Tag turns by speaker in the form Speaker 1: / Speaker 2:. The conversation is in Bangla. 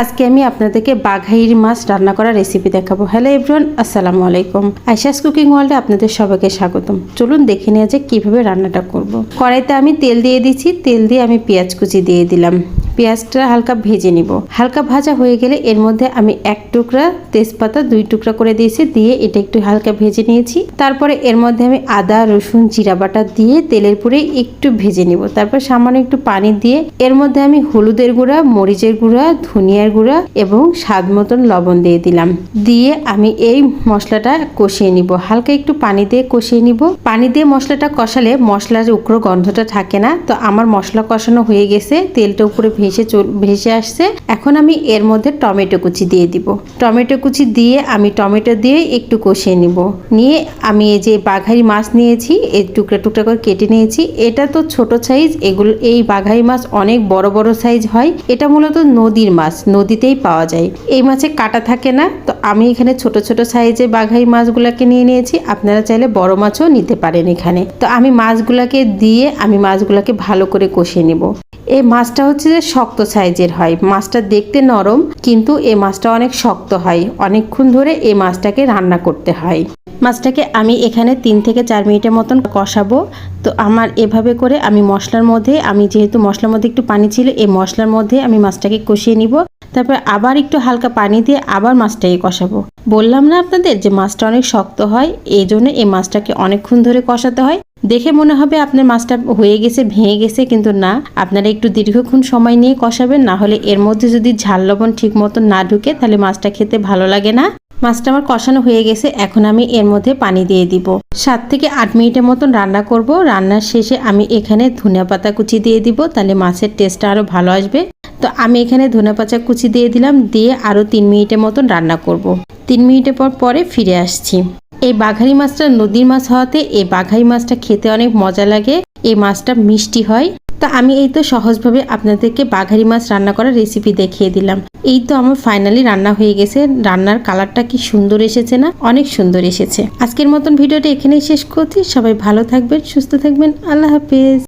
Speaker 1: আজকে আমি আপনাদেরকে বাঘাইর মাছ রান্না করার রেসিপি দেখাবো। হ্যালো এভরিওয়ান আসসালামু আলাইকুম। আইসাস কুকিং ওয়ার্ল্ডে আপনাদের সবাইকে স্বাগতম। চলুন দেখে নেওয়া যে কীভাবে রান্নাটা করব। কড়াইতে আমি তেল দিয়ে দিচ্ছি। তেল দিয়ে আমি পেঁয়াজ কুচি দিয়ে দিলাম। পেঁয়াজটা হালকা ভেজে নিব। হালকা ভাজা হয়ে গেলে এর মধ্যে আমি এক টুকরা তেজপাতা, দুই টুকরা করে দিয়েছি, দিয়ে এটা একটু হালকা ভেজে নিয়েছি। তারপরে এর মধ্যে আমি আদা, রসুন, জিরা বাটা দিয়ে তেলের পুরে একটু ভেজে নিব। তারপর সামান্য একটু পানি দিয়ে এর মধ্যে আমি হলুদের গুঁড়া, মরিচের গুঁড়া, ধনিয়ার গুঁড়া এবং স্বাদ মতন লবণ দিয়ে দিলাম। দিয়ে আমি এই মশলাটা কষিয়ে নিব। হালকা একটু পানি দিয়ে কষিয়ে নিব। পানি দিয়ে মশলাটা কষালে মশলার উগ্র গন্ধটা থাকে না। তো আমার মশলা কষানো হয়ে গেছে। তেলটা উপরে ভেসে চল ভেসে আসছে। এখন আমি এর মধ্যে টমেটো কুচি দিয়ে দিব। টমেটো কুচি দিয়ে আমি টমেটো দিয়ে একটু কষিয়ে নিব। নিয়ে আমি এই যে বাঘারি মাছ নিয়েছি এই টুকরা টুকরা করে কেটে নিয়েছি। এটা তো ছোট সাইজ এগুলো এই বাঘারি মাছ অনেক বড় বড় সাইজ হয়। এটা মূলত নদীর মাছ, নদীতেই পাওয়া যায়। এই মাছে কাটা থাকে না। তো আমি এখানে ছোট ছোট সাইজে বাঘাই মাছগুলোকে নিয়ে নিয়েছি। আপনারা চাইলে বড় মাছও নিতে পারেন এখানে। তো আমি মাছগুলোকে দিয়ে আমি মাছগুলোকে ভালো করে কষিয়ে নেব। এই মাছটা হচ্ছে যে শক্ত সাইজের হয়। মাছটা দেখতে নরম, কিন্তু এই মাছটা অনেক শক্ত হয়। অনেকক্ষণ ধরে এই মাছটাকে রান্না করতে হয়। মাছটাকে আমি এখানে তিন থেকে চার মিনিটের মতন কষাবো। তো আমার এভাবে করে আমি মশলার মধ্যে, আমি যেহেতু মশলার মধ্যে একটু পানি ছিল, এই মশলার মধ্যে আমি মাছটাকে কষিয়ে নিব। তারপর আবার একটু হালকা পানি দিয়ে আবার মাছটাকে কষাবো। বললাম না আপনাদের যে মাছটা অনেক শক্ত হয়, এই জন্য এই মাছটাকে অনেকক্ষণ ধরে কষাতে হয়। দেখে মনে হবে আপনার মাছটা হয়ে গেছে, ভেঙে গেছে, কিন্তু না। আপনারা একটু দীর্ঘক্ষণ সময় নিয়ে কষাবেন, না হলে এর মধ্যে যদি ঝাল লবণ ঠিক মতো না ঢুকে, তাহলে মাছটা খেতে ভালো লাগে না। মাছটা আমার কষানো হয়ে গেছে, এখন আমি এর মধ্যে পানি দিয়ে দিব। সাত থেকে আট মিনিটের মতন রান্না করব। রান্নার শেষে আমি এখানে ধনিয়া পাতা কুচি দিয়ে দিব, তাহলে মাছের টেস্টটা আরও ভালো আসবে। তো আমি এখানে ধনিয়া পাতা কুচি দিয়ে দিলাম, দিয়ে আরও তিন মিনিটের মতন রান্না করব। তিন মিনিটের পর পরে ফিরে আসছি। এই বাঘারি মাছটা নদীর মাছ হওয়াতে এই বাঘারি মাছটা খেতে অনেক মজা লাগে। এই মাছটা মিষ্টি হয়। তা আমি এই তো সহজভাবে আপনাদেরকে বাঘারি মাছ রান্না করার রেসিপি দেখিয়ে দিলাম। এই তো আমার ফাইনালি রান্না হয়ে গেছে। রান্নার কালারটা কি সুন্দর এসেছে না? অনেক সুন্দর এসেছে। আজকের মতন ভিডিওটা এখানেই শেষ করছি। সবাই ভালো থাকবেন, সুস্থ থাকবেন। আল্লাহ হাফেজ।